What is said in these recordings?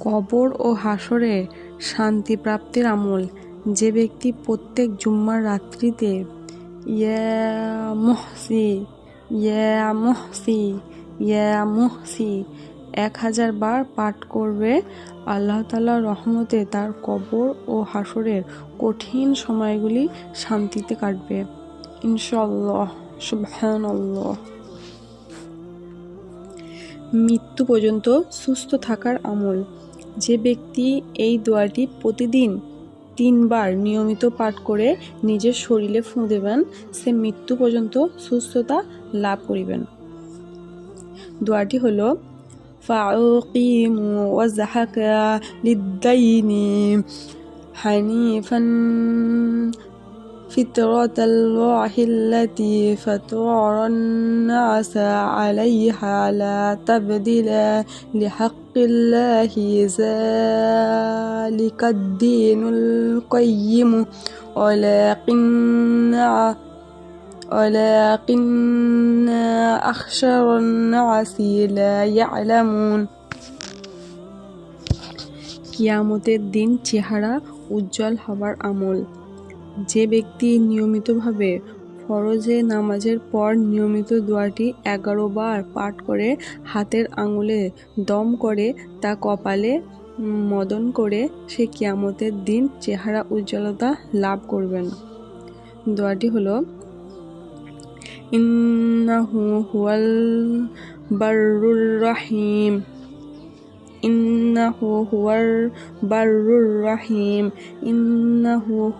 কবর ও হাসরে শান্তি প্রাপ্তির আমল। যে ব্যক্তি প্রত্যেক জুম্মার রাত্রিতে, ইয়া মুহসি ইয়া মুহসি ইয়া মুহসি, এক হাজার বার পাঠ করবে, আল্লাহ তালার রহমতে তার কবর ও হাসরের কঠিন সময়গুলি শান্তিতে কাটবে। ইনশাল্লাহ সুবহানাল্লাহ। মৃত্যু পর্যন্ত সুস্থ থাকার আমল। যে ব্যক্তি এই দোয়াটি প্রতিদিন তিনবার নিয়মিত পাঠ করে নিজের শরীরে ফুঁ দেবেন সে মৃত্যু পর্যন্ত সুস্থতা লাভ করিবেন দোয়াটি হলো فأقيموا وزحك للدين حنيفا فطرة الله التي فطر الناس عليها لا تبديل لحق الله ذلك الدين القيم ولكن ولكن أخشر الناس لا يعلمون কিয়ামতের দিন চেহারা উজ্জ্বল হবার আমল যে ব্যক্তি নিয়মিতভাবে ফরজে নামাজের পর নিয়মিত দোয়াটি এগারো বার পাঠ করে হাতের আঙুলে দম করে তা কপালে মদন করে সে কিয়ামতের দিন চেহারা উজ্জ্বলতা লাভ করবেন। দোয়াটি হলো, ইন্নাহু হুয়াল বাররুর রাহিম। হুয়ার রাহিম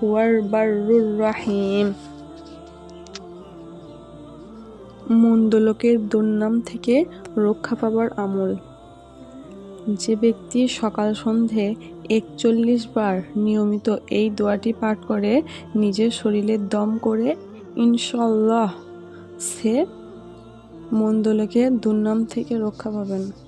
হুয়ার রাহিম মন্দলোকের দুর্নাম থেকে রক্ষা পাবার আমল। যে ব্যক্তি সকাল সন্ধে একচল্লিশ বার নিয়মিত এই দোয়াটি পাঠ করে, নিজের শরীরে দম করে ইনশাল্লাহ সে মন্দলোকের দুর্নাম থেকে রক্ষা পাবেন।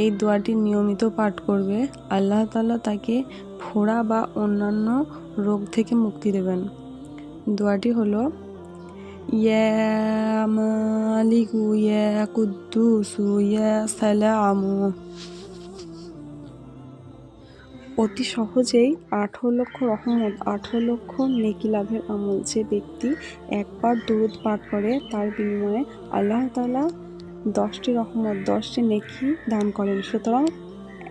এই দোয়াটি নিয়মিত পাঠ করবে। আল্লাহ তালা তাকে ফোড়া বা অন্যান্য রোগ থেকে মুক্তি দেবেন। দোয়াটি হলো, ইয়া অতি সহজেই আঠারো লক্ষ রহমত, আঠারো লক্ষ নেকি লাভের আমল যে ব্যক্তি একবার দূরত পাঠ করে, তার বিনিময়ে আল্লাহ তালা দশটি রহমত, দশটি নেকি দান করেন। সুতরাং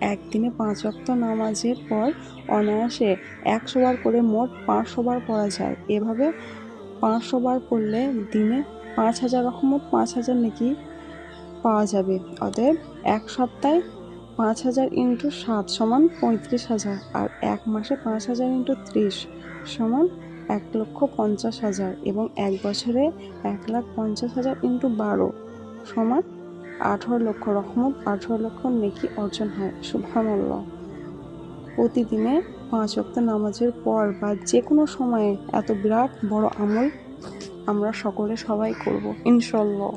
একদিনে পাঁচ অক্ত নামাজের পর অনায়াসে একশো বার করে মোট পাঁচশো বার পড়া যায়। এভাবে পাঁচশো বার পড়লে দিনে পাঁচ হাজার রহমত, পাঁচ হাজার নেকি পাওয়া যাবে। অতএব এক সপ্তাহে পাঁচ হাজার ইন্টু সাত সমান পঁয়ত্রিশ হাজার আর এক মাসে পাঁচ হাজার ইন্টু ত্রিশ সমান এক লক্ষ পঞ্চাশ হাজার এবং এক বছরে এক লাখ পঞ্চাশ হাজার ইন্টু বারো। সমান আঠারো লক্ষ রহমত, আঠারো লক্ষ নেকি অর্জন হয়। শুভামল্লাহ প্রতিদিনে পাঁচ অক্ত নামাজের পর বা যে কোনো সময়ে এত বিরাট বড় আমল আমরা সকলে সবাই করব ইনশাল্লাহ